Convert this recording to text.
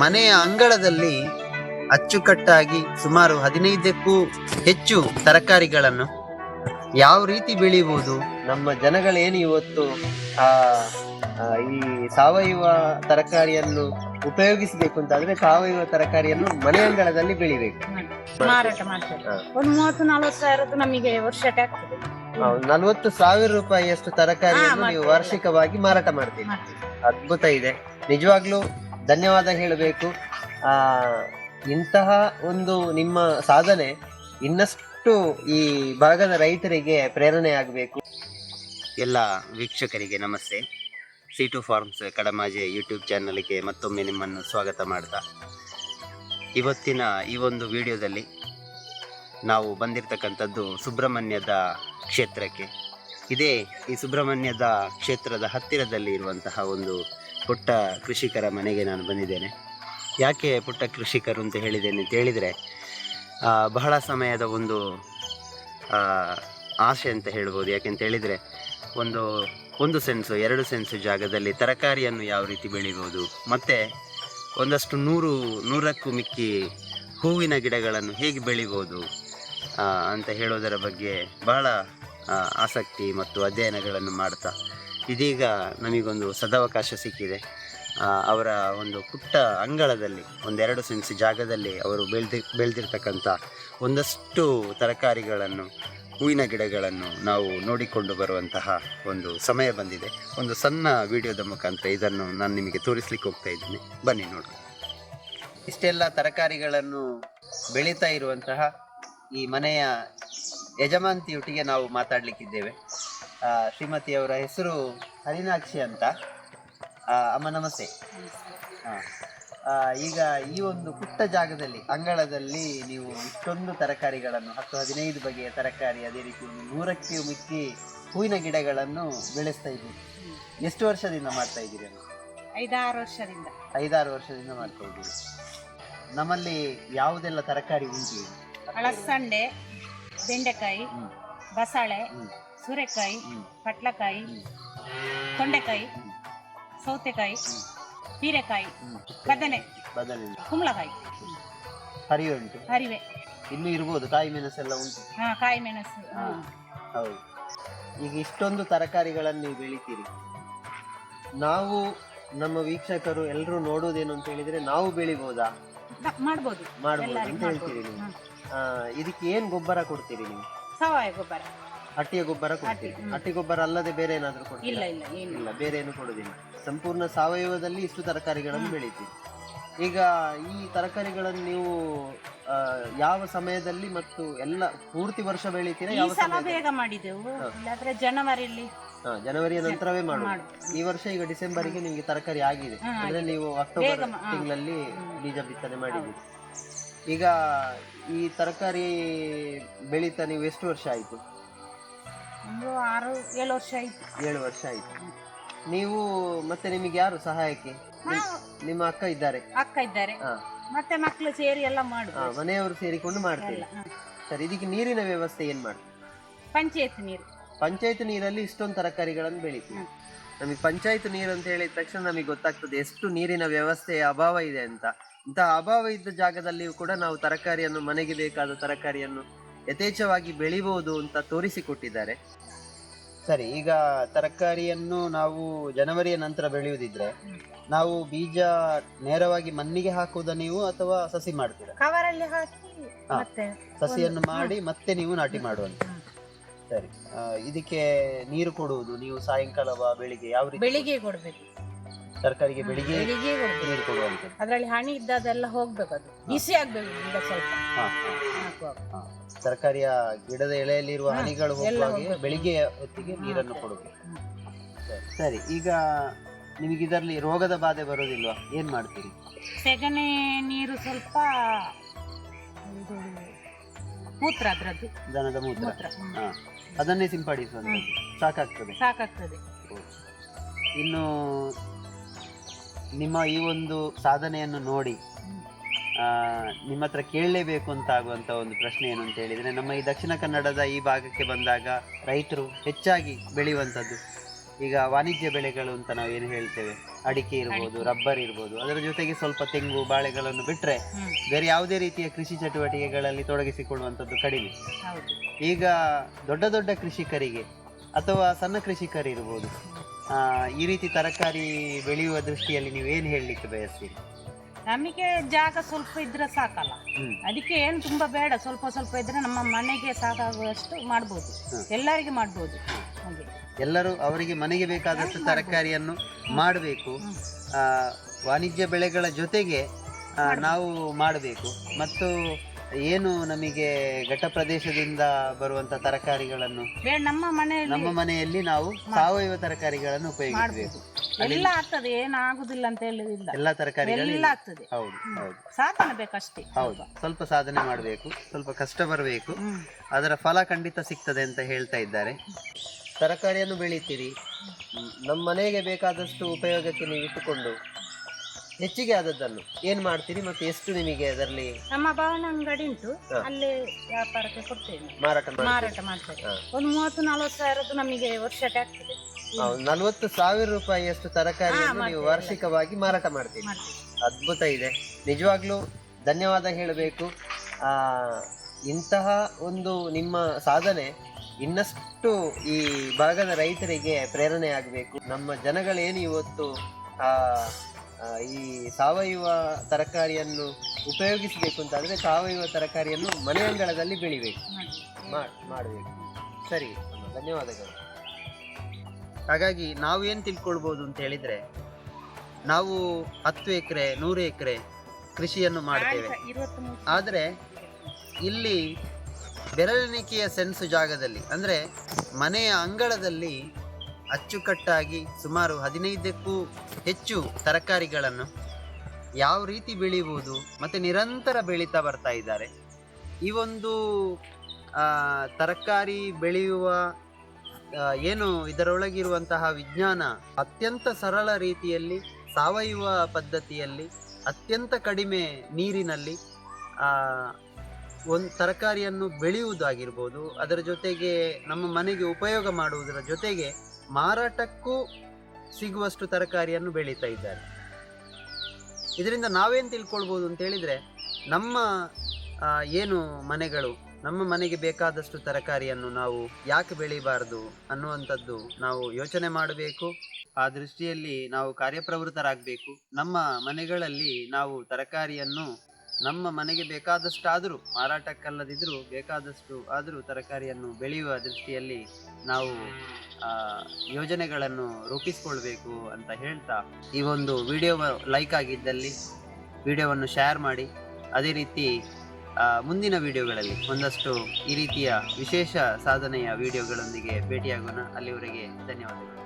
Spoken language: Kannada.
ಮನೆಯ ಅಂಗಳದಲ್ಲಿ ಅಚ್ಚುಕಟ್ಟಾಗಿ ಸುಮಾರು ಹದಿನೈದಕ್ಕೂ ಹೆಚ್ಚು ತರಕಾರಿಗಳನ್ನು ಯಾವ ರೀತಿ ಬೆಳೆಯುವುದು ನಮ್ಮ ಜನಗಳೇನು ಇವತ್ತು ಆ ಈ ಸಾವಯವ ತರಕಾರಿಯನ್ನು ಉಪಯೋಗಿಸಬೇಕು ಅಂತ ಆದ್ರೆ ಸಾವಯವ ತರಕಾರಿಯನ್ನು ಮನೆ ಅಂಗಳದಲ್ಲಿ ಬೆಳಿಬೇಕು ಮಾರಾಟ ಮಾಡ್ತಾರೆ ಹಾ. ಒಂದು ಮೂವತ್ತು ನಲ್ವತ್ತು ಸಾವಿರದ್ದು ನಮಗೆ ವರ್ಷಕ್ಕೆ ಆಗ್ತದೆ ನಲ್ವತ್ತು ಸಾವಿರ ರೂಪಾಯಿಯಷ್ಟು ತರಕಾರಿಯನ್ನು ನೀವು ಮಾಡ್ತೇವೆ. ವಾರ್ಷಿಕವಾಗಿ ಮಾರಾಟ ಮಾಡ್ತೀರಿ ಮಾಡ್ತೀವಿ. ಅದ್ಭುತ ಇದೆ ನಿಜವಾಗ್ಲೂ ಧನ್ಯವಾದ ಹೇಳಬೇಕು. ಇಂತಹ ಒಂದು ನಿಮ್ಮ ಸಾಧನೆ ಇನ್ನಷ್ಟು ಈ ಭಾಗದ ರೈತರಿಗೆ ಪ್ರೇರಣೆ ಆಗಬೇಕು. ಎಲ್ಲ ವೀಕ್ಷಕರಿಗೆ ನಮಸ್ತೆ. C two farms Kadamaje YouTube ಚಾನಲ್ಗೆ ಮತ್ತೊಮ್ಮೆ ನಿಮ್ಮನ್ನು ಸ್ವಾಗತ ಮಾಡ್ತಾ. ಇವತ್ತಿನ ಈ ಒಂದು ವಿಡಿಯೋದಲ್ಲಿ ನಾವು ಬಂದಿರತಕ್ಕಂಥದ್ದು ಸುಬ್ರಹ್ಮಣ್ಯದ ಕ್ಷೇತ್ರಕ್ಕೆ. ಇದೇ ಈ ಸುಬ್ರಹ್ಮಣ್ಯದ ಕ್ಷೇತ್ರದ ಹತ್ತಿರದಲ್ಲಿ ಇರುವಂತಹ ಒಂದು ಪುಟ್ಟ ಕೃಷಿಕರ ಮನೆಗೆ ನಾನು ಬಂದಿದ್ದೇನೆ. ಯಾಕೆ ಪುಟ್ಟ ಕೃಷಿಕರು ಅಂತ ಹೇಳಿದ್ದೇನೆ ಅಂತ ಹೇಳಿದರೆ ಬಹಳ ಸಮಯದ ಒಂದು ಆಸೆ ಅಂತ ಹೇಳ್ಬೋದು. ಯಾಕೆಂತ ಹೇಳಿದರೆ, ಒಂದು ಒಂದು ಸೆನ್ಸು, ಎರಡು ಸೆನ್ಸು ಜಾಗದಲ್ಲಿ ತರಕಾರಿಯನ್ನು ಯಾವ ರೀತಿ ಬೆಳಿಬೋದು, ಮತ್ತು ಒಂದಷ್ಟು ನೂರು, ನೂರಕ್ಕೂ ಮಿಕ್ಕಿ ಹೂವಿನ ಗಿಡಗಳನ್ನು ಹೇಗೆ ಬೆಳಿಬೋದು ಅಂತ ಹೇಳೋದರ ಬಗ್ಗೆ ಬಹಳ ಆಸಕ್ತಿ ಮತ್ತು ಅಧ್ಯಯನಗಳನ್ನು ಮಾಡ್ತಾ ಇದೀಗ ನಮಗೊಂದು ಸದಾವಕಾಶ ಸಿಕ್ಕಿದೆ. ಅವರ ಒಂದು ಪುಟ್ಟ ಅಂಗಳದಲ್ಲಿ, ಒಂದೆರಡು ಸೆನ್ಸ್ ಜಾಗದಲ್ಲಿ ಅವರು ಬೆಳೆದಿ, ಬೆಳೆದಿರ್ತಕ್ಕಂಥ ಒಂದಷ್ಟು ತರಕಾರಿಗಳನ್ನು, ಹೂವಿನ ಗಿಡಗಳನ್ನು ನಾವು ನೋಡಿಕೊಂಡು ಬರುವಂತಹ ಒಂದು ಸಮಯ ಬಂದಿದೆ. ಒಂದು ಸಣ್ಣ ವಿಡಿಯೋದ ಮುಖಾಂತರ ಇದನ್ನು ನಾನು ನಿಮಗೆ ತೋರಿಸ್ಲಿಕ್ಕೆ ಹೋಗ್ತಾ ಇದ್ದೀನಿ. ಬನ್ನಿ ನೋಡಿ ಇಷ್ಟೆಲ್ಲ ತರಕಾರಿಗಳನ್ನು ಬೆಳೀತಾ ಇರುವಂತಹ ಈ ಮನೆಯ ಯಜಮಾಂತಿಯೊಟ್ಟಿಗೆ ನಾವು ಮಾತಾಡಲಿಕ್ಕಿದ್ದೇವೆ. ಶ್ರೀಮತಿಯವರ ಹೆಸರು ಹರಿನಾಕ್ಷಿ ಅಂತ ಅಮ್ಮ ನಮಸ್ತೆ ಆ, ಈಗ ಈ ಒಂದು ಪುಟ್ಟ ಜಾಗದಲ್ಲಿ ಅಂಗಳದಲ್ಲಿ ನೀವು ಇಷ್ಟೊಂದು ತರಕಾರಿಗಳನ್ನು ಹತ್ತು ಹದಿನೈದು ಬಗೆಯ ತರಕಾರಿ ಅದೇ ರೀತಿ ಒಂದು ನೂರಕ್ಕೆ ಮಿಕ್ಕಿ ಹೂವಿನ ಗಿಡಗಳನ್ನು ಬೆಳೆಸ್ತಾ ಇದ್ದೀರಿ ಎಷ್ಟು ವರ್ಷದಿಂದ ಮಾಡ್ತಾ ಇದ್ದೀರಿ ಅಮ್ಮ? ಐದಾರು ವರ್ಷದಿಂದ ಐದಾರು ವರ್ಷದಿಂದ ಮಾಡ್ತಾ ಇದ್ದೀರಿ ನಮ್ಮಲ್ಲಿ ಯಾವುದೆಲ್ಲ ತರಕಾರಿ ಉಂಟು? ಅಳಸಂಡೆ ಬೆಂಡೆಕಾಯಿ. ಬಸಳೆ. ಸೂರೆಕಾಯಿ ಕಟ್ಲಕಾಯಿ ಪಟ್ಲಕಾಯಿ ತೊಂಡೆಕಾಯಿ ಸೌತೆಕಾಯಿ. ಹೀರೆಕಾಯಿ. ಬದನೆ ಕುಂಬಳಕಾಯಿ. ಹರಿವೆ ಉಂಟು. ಹರಿವೆ. ಇನ್ನು ಇರ್ಬೋದು ಕಾಯಿ ಮೆಣಸೆಲ್ಲ ಉಂಟು. ಹಾ ಕಾಯಿ ಮೆಣಸು. ಹೌದು. ಈಗ ಇಷ್ಟೊಂದು ತರಕಾರಿಗಳನ್ನು ನೀವು ಬೆಳಿತೀರಿ. ನಾವು ನಮ್ಮ ವೀಕ್ಷಕರು ಎಲ್ಲರೂ ನೋಡೋದೇನು ಅಂತ ಹೇಳಿದ್ರೆ ನಾವು ಬೆಳಿಬೋದಾ? ಮಾಡ್ಬೋದು. ಮಾಡ್ಬೋದು ಅಂತ ಹೇಳ್ತೀರಿ ನೀವು. ಆ, ಇದಕ್ಕೆ ಏನು ಗೊಬ್ಬರ ಕೊಡ್ತೀರಿ ನೀವು? ಸಾವಯವ ಗೊಬ್ಬರ. ಹಟ್ಟಿಯ ಗೊಬ್ಬರ ಕೊಡ್ತೀರಿ ಹಟ್ಟಿ, ಗೊಬ್ಬರ ಅಲ್ಲದೆ ಬೇರೆ ಏನಾದರೂ ಕೊಡ್ತೀರಾ? ಇಲ್ಲ ಏನು ಇಲ್ಲ ಬೇರೆ ಏನು ಕೊಡುದಿಲ್ಲ. ಸಂಪೂರ್ಣ ಸಾವಯವದಲ್ಲಿ ಇಷ್ಟು ತರಕಾರಿಗಳನ್ನು. ಬೆಳಿತೀರಿ ಈಗ ಈ ತರಕಾರಿಗಳನ್ನು ನೀವು ಆ, ಯಾವ ಸಮಯದಲ್ಲಿ ಮತ್ತು ಎಲ್ಲ ಪೂರ್ತಿ ವರ್ಷ ಬೆಳಿತೀರಾ? ಈ ಯಾವ ಸಲ ಸಮಯದಲ್ಲಿ? ಬೇಗ ಮಾಡಿದೆವು ಹಾ. ಇಲ್ಲಾದ್ರೆ ಜನವರಿಯಲ್ಲಿ ಹಾ, ಜನವರಿಯ ನಂತರವೇ ಮಾಡುದು. ಈ ವರ್ಷ ಈಗ ಡಿಸೆಂಬರ್ಗೆ ನಿಮಗೆ ತರಕಾರಿ ಆಗಿದೆ. ಅಂದ್ರೆ ನೀವು ಅಕ್ಟೋಬರ್. ತಿಂಗಳಲ್ಲಿ ಬೀಜ ಬಿತ್ತನೆ ಮಾಡಿದ್ದೀರಿ. ಈಗ ಈ ತರಕಾರಿ ಬೆಳೀತಾ ನೀವು ಎಷ್ಟು ವರ್ಷ ಆಯ್ತು? ಒಂದು ಆರು ಏಳು ವರ್ಷ ಆಯ್ತು. ಏಳು ವರ್ಷ ಆಯ್ತು. ನೀವು ಮತ್ತೆ ನಿಮಗೆ ಯಾರು ಸಹಾಯಕ್ಕೆ? ನಿಮ್ಮ ಅಕ್ಕ ಇದ್ದಾರೆ. ಅಕ್ಕ ಇದ್ದಾರೆ. ಹಾ, ಮತ್ತೆ ಮಕ್ಕಳು ಸೇರಿ ಎಲ್ಲ ಹಾ, ಮನೆಯವರು ಸೇರಿಕೊಂಡು ಮಾಡ್ತೀರಿ. ಸರಿ ಇದಕ್ಕೆ ನೀರಿನ ವ್ಯವಸ್ಥೆ ಏನು ಮಾಡ್ತೀರಿ? ಪಂಚಾಯತ್ ನೀರು. ಪಂಚಾಯತ್ ನೀರಲ್ಲಿ ಇಷ್ಟೊಂದು ತರಕಾರಿಗಳನ್ನು ಬೆಳಿತೀವಿ. ನಮಗೆ ಪಂಚಾಯತ್ ನೀರು ಅಂತ ಹೇಳಿದ ತಕ್ಷಣ ನಮಗೆ ಗೊತ್ತಾಗ್ತದೆ ಎಷ್ಟು ನೀರಿನ ವ್ಯವಸ್ಥೆಯ ಅಭಾವ ಇದೆ ಅಂತ. ಇಂತಹ ಅಭಾವ ಇದ್ದ ಜಾಗದಲ್ಲಿಯೂ ಕೂಡ ನಾವು ತರಕಾರಿಯನ್ನು ಮನೆಗೆ ಬೇಕಾದ ತರಕಾರಿಯನ್ನು ಯಥೇಚ್ಛವಾಗಿ ಬೆಳಿಬಹುದು ಅಂತ ತೋರಿಸಿಕೊಟ್ಟಿದ್ದಾರೆ. ಸರಿ ಈಗ ತರಕಾರಿಯನ್ನು ನಾವು ಜನವರಿಯ ನಂತರ ಬೆಳೆಯುವುದಿದ್ರೆ ನಾವು ಬೀಜ ನೇರವಾಗಿ ಮಣ್ಣಿಗೆ ಹಾಕುವುದ ನೀವು ಅಥವಾ ಸಸಿ ಮಾಡ್ತೀರಾ? ಕವರಲ್ಲಿ ಹಾಕಿ ಹಾ. ಮತ್ತೆ ಸಸಿಯನ್ನು ಮಾಡಿ ಮತ್ತೆ ನೀವು ನಾಟಿ ಮಾಡುವಂತ. ಸರಿ ಆ, ಇದಕ್ಕೆ ನೀರು ಕೊಡುವುದು ನೀವು ಸಾಯಂಕಾಲವ ಬೆಳಿಗ್ಗೆ ಯಾವ ರೀತಿ ಬೆಳಿಗ್ಗೆ ಕೊಡ್ಬೇಕು. ತರಕಾರಿಗೆ ಬೆಳಿಗ್ಗೆ ಬೆಳಿಗ್ಗೆ ಕೊಡ್ಬೇಕು. ನೀರು ಕೊಡುವಂಥದ್ದು ಅದ್ರಲ್ಲಿ ಹಣಿ ಇದ್ದದೆಲ್ಲ ಹೋಗ್ಬೇಕು ಅದು. ಬಿಸಿ ಆಗ್ಬೇಕು ಸ್ವಲ್ಪ. ಹಾ, ಹಾ, ಹಾಕುವಾಗ. ಹಾ. ತರಕಾರಿಯ ಗಿಡದ ಎಳೆಯಲ್ಲಿರುವ ಹನಿಗಳು ಹೋಗುವಾಗೆ. ಬೆಳಿಗ್ಗೆ ಹೊತ್ತಿಗೆ ನೀರನ್ನು ಸರಿ. ಕೊಡಬೇಕು ಸರಿ ಈಗ ನಿಮಗೆ ಇದರಲ್ಲಿ ರೋಗದ ಬಾಧೆ ಬರೋದಿಲ್ವಾ ಏನ್ ಮಾಡ್ತೀರಿ? ಸೆಗಣಿ ನೀರು ಸ್ವಲ್ಪ ಇದು ಮೂತ್ರ ಅದ್ರದ್ದು. ದನದ ಮೂತ್ರ. ಮೂತ್ರ. ಹ್ಮ್. ಹಾ. ಅದನ್ನೇ ಸಿಂಪಡಿಸುವಂಥದ್ದು ಸಾಕಾಗ್ತದೆ. ಸಾಕಾಗ್ತದೆ. ಇನ್ನು ನಿಮ್ಮ ಈ ಒಂದು ಸಾಧನೆಯನ್ನು ನೋಡಿ ನಿಮ್ಮ ಹತ್ರ ಕೇಳಲೇಬೇಕು ಅಂತ ಆಗುವಂತ ಒಂದು ಪ್ರಶ್ನೆ ಏನು ಅಂತ ಹೇಳಿದ್ರೆ ನಮ್ಮ ಈ ದಕ್ಷಿಣ ಕನ್ನಡದ ಈ ಭಾಗಕ್ಕೆ ಬಂದಾಗ ರೈತರು ಹೆಚ್ಚಾಗಿ ಬೆಳೆಯುವಂಥದ್ದು ಈಗ ವಾಣಿಜ್ಯ ಬೆಳೆಗಳು ಅಂತ ನಾವು ಏನು ಹೇಳ್ತೇವೆ? ಅಡಿಕೆ ಇರ್ಬೋದು ರಬ್ಬರ್ ಇರ್ಬೋದು ಅದರ ಜೊತೆಗೆ ಸ್ವಲ್ಪ ತೆಂಗು ಬಾಳೆಗಳನ್ನು ಬಿಟ್ಟರೆ ಬೇರೆ ಯಾವುದೇ ರೀತಿಯ ಕೃಷಿ ಚಟುವಟಿಕೆಗಳಲ್ಲಿ ತೊಡಗಿಸಿಕೊಳ್ಳುವಂಥದ್ದು ಕಡಿಮೆ. ಈಗ ದೊಡ್ಡ ದೊಡ್ಡ ಕೃಷಿಕರಿಗೆ ಅಥವಾ ಸಣ್ಣ ಕೃಷಿಕರಿರ್ಬೋದು ಆ, ಈ ರೀತಿ ತರಕಾರಿ ಬೆಳೆಯುವ ದೃಷ್ಟಿಯಲ್ಲಿ ನೀವು ಏನು ಹೇಳಲಿಕ್ಕೆ ಬಯಸ್ತೀರಿ? ನಮಗೆ ಜಾಗ ಸ್ವಲ್ಪ ಇದ್ರೆ ಸಾಕಲ್ಲ. ಅದಕ್ಕೆ ಏನು ತುಂಬಾ ಬೇಡ. ಸ್ವಲ್ಪ ಸ್ವಲ್ಪ ಇದ್ರೆ ನಮ್ಮ ಮನೆಗೆ ಸಾಕಾಗುವಷ್ಟು ಮಾಡ್ಬೋದು. ಎಲ್ಲರಿಗೆ ಮಾಡ್ಬೋದು. ಹಾಗೆ. ಎಲ್ಲರೂ ಅವರಿಗೆ ಮನೆಗೆ ಬೇಕಾದಷ್ಟು ತರಕಾರಿಯನ್ನು ಮಾಡಬೇಕು. ವಾಣಿಜ್ಯ ಬೆಳೆಗಳ ಜೊತೆಗೆ ಆ, ನಾವು ಮಾಡಬೇಕು. ಮತ್ತು ಏನು ನಮಗೆ ಘಟ್ಟ ಪ್ರದೇಶದಿಂದ ಬರುವಂತ ತರಕಾರಿಗಳನ್ನು? ಬೇಡ ನಮ್ಮ ಮನೆಯಲ್ಲಿ ನಮ್ಮ ಮನೆಯಲ್ಲಿ ನಾವು ಸಾವಯವ ತರಕಾರಿಗಳನ್ನು ಉಪಯೋಗಿಸಬೇಕು. ಮಾಡ್ಬೋದು. ಎಲ್ಲ ಆಗ್ತದೆ ಏನಾಗುದಿಲ್ಲ ಅಂತ ಹೇಳುದಿಲ್ಲ. ಎಲ್ಲ ತರಕಾರಿಗಳು ಎಲ್ಲ ಆಗ್ತದೆ. ಹೌದು ಹೌದು. ಸಾಧನೆ ಬೇಕಷ್ಟೇ. ಹೌದು ಸ್ವಲ್ಪ ಸಾಧನೆ ಮಾಡಬೇಕು ಸ್ವಲ್ಪ ಕಷ್ಟ ಬರಬೇಕು. ಅದರ ಫಲ ಖಂಡಿತ ಸಿಗ್ತದೆ ಅಂತ ಹೇಳ್ತಾ ಇದ್ದಾರೆ. ತರಕಾರಿಯನ್ನು ಬೆಳಿತೀರಿ. ನಮ್ಮ ಮನೆಗೆ ಬೇಕಾದಷ್ಟು ಉಪಯೋಗಕ್ಕೆ ನೀವು ಇಟ್ಟುಕೊಂಡು ಹೆಚ್ಚಿಗೆ ಆದದ್ದನ್ನು ಏನ್ ಮಾಡ್ತೀರಿ ಮತ್ತೆ ಎಷ್ಟು ನಿಮಗೆ ಅದರಲ್ಲಿ ನಮ್ಮ ಭವನ ಅಂಗಡಿ ಉಂಟು. ಅಲ್ಲೇ ವ್ಯಾಪಾರಕ್ಕೆ ಕೊಡ್ತೇವೆ ಮಾರಾಟ ಮಾರಾಟ ಮಾಡ್ತೇವೆ ಒಂದು ಮೂವತ್ತು ನಲವತ್ತು ಸಾವಿರದ್ದು ನಮಗೆ ವರ್ಷಕ್ಕೆ ಆಗ್ತದೆ. ನಲ್ವತ್ತು ಸಾವಿರ ರೂಪಾಯಿಯಷ್ಟು ತರಕಾರಿಯನ್ನು ನೀವು ವಾರ್ಷಿಕವಾಗಿ ಮಾರಾಟ ಮಾಡ್ತೀರಿ. ಅದ್ಭುತ ಇದೆ. ನಿಜವಾಗ್ಲೂ ಧನ್ಯವಾದ ಹೇಳಬೇಕು. ಆ ಇಂತಹ ಒಂದು ನಿಮ್ಮ ಸಾಧನೆ ಇನ್ನಷ್ಟು ಈ ಭಾಗದ ರೈತರಿಗೆ ಪ್ರೇರಣೆ ಆಗಬೇಕು ನಮ್ಮ ಜನಗಳೇನು ಇವತ್ತು ಆ ಈ ಸಾವಯವ ತರಕಾರಿಯನ್ನು ಉಪಯೋಗಿಸಬೇಕು ಅಂತ ಅಂದ್ರೆ ಸಾವಯವ ತರಕಾರಿಯನ್ನು ಮನೆಯಂಗಳದಲ್ಲಿ ಬೆಳಿಬೇಕು. ಮಾಡ್- ಮಾಡಬೇಕು. ಸರಿ ಧನ್ಯವಾದಗಳು. ಹಾಗಾಗಿ ನಾವು ಏನು ತಿಳ್ಕೊಳ್ಬೋದು ಅಂತ ಹೇಳಿದ್ರೆ ನಾವು ಹತ್ತು ಎಕರೆ ನೂರು ಎಕರೆ ಕೃಷಿಯನ್ನು ಮಾಡ್ತೇವೆ. ಆದರೆ ಇಲ್ಲಿ ಬೆರಳೆಣಿಕೆಯ ಸೆನ್ಸ್ ಜಾಗದಲ್ಲಿ ಅಂದರೆ ಮನೆಯ ಅಂಗಳದಲ್ಲಿ ಅಚ್ಚುಕಟ್ಟಾಗಿ ಸುಮಾರು ಹದಿನೈದಕ್ಕೂ ಹೆಚ್ಚು ತರಕಾರಿಗಳನ್ನು ಯಾವ ರೀತಿ ಬೆಳೆಯುವುದು ಮತ್ತು ನಿರಂತರ ಬೆಳೀತಾ ಬರ್ತಾ ಇದ್ದಾರೆ ಈ ಒಂದು ತರಕಾರಿ ಬೆಳೆಯುವ ಏನು ಇದರೊಳಗಿರುವಂತಹ ವಿಜ್ಞಾನ ಅತ್ಯಂತ ಸರಳ ರೀತಿಯಲ್ಲಿ, ಸಾವಯವ ಪದ್ಧತಿಯಲ್ಲಿ, ಅತ್ಯಂತ ಕಡಿಮೆ ನೀರಿನಲ್ಲಿ ಒಂದು ತರಕಾರಿಯನ್ನು ಬೆಳೆಯುವುದಾಗಿರ್ಬೋದು, ಅದರ ಜೊತೆಗೆ ನಮ್ಮ ಮನೆಗೆ ಉಪಯೋಗ ಮಾಡುವುದರ ಜೊತೆಗೆ ಮಾರಾಟಕ್ಕೂ ಸಿಗುವಷ್ಟು ತರಕಾರಿಯನ್ನು ಬೆಳೀತಾ ಇದ್ದಾರೆ. ಇದರಿಂದ ನಾವೇನು ತಿಳ್ಕೊಳ್ಬೋದು ಅಂತ ಹೇಳಿದರೆ, ನಮ್ಮ ಏನು ಮನೆಗಳು ನಮ್ಮ ಮನೆಗೆ ಬೇಕಾದಷ್ಟು ತರಕಾರಿಯನ್ನು ನಾವು ಯಾಕೆ ಬೆಳಿಬಾರ್ದು ಅನ್ನುವಂಥದ್ದು ನಾವು ಯೋಚನೆ ಮಾಡಬೇಕು. ಆ ದೃಷ್ಟಿಯಲ್ಲಿ ನಾವು ಕಾರ್ಯಪ್ರವೃತ್ತರಾಗಬೇಕು. ನಮ್ಮ ಮನೆಗಳಲ್ಲಿ ನಾವು ತರಕಾರಿಯನ್ನು ನಮ್ಮ ಮನೆಗೆ ಬೇಕಾದಷ್ಟಾದರೂ ಮಾರಾಟಕ್ಕಲ್ಲದಿದ್ದರೂ ಬೇಕಾದಷ್ಟು ಆದರೂ ತರಕಾರಿಯನ್ನು ಬೆಳೆಯುವ ದೃಷ್ಟಿಯಲ್ಲಿ ನಾವು ಯೋಜನೆಗಳನ್ನು ರೂಪಿಸಿಕೊಳ್ಬೇಕು ಅಂತ ಹೇಳ್ತಾ ಈ ಒಂದು ವಿಡಿಯೋ ಲೈಕ್ ಆಗಿದ್ದಲ್ಲಿ ವಿಡಿಯೋವನ್ನು ಶೇರ್ ಮಾಡಿ. ಅದೇ ರೀತಿ ಮುಂದಿನ ವಿಡಿಯೋಗಳಲ್ಲಿ ಒಂದಷ್ಟು ಈ ರೀತಿಯ ವಿಶೇಷ ಸಾಧನೆಯ ವಿಡಿಯೋಗಳೊಂದಿಗೆ ಭೇಟಿಯಾಗೋಣ. ಅಲ್ಲಿವರೆಗೆ ಧನ್ಯವಾದಗಳು.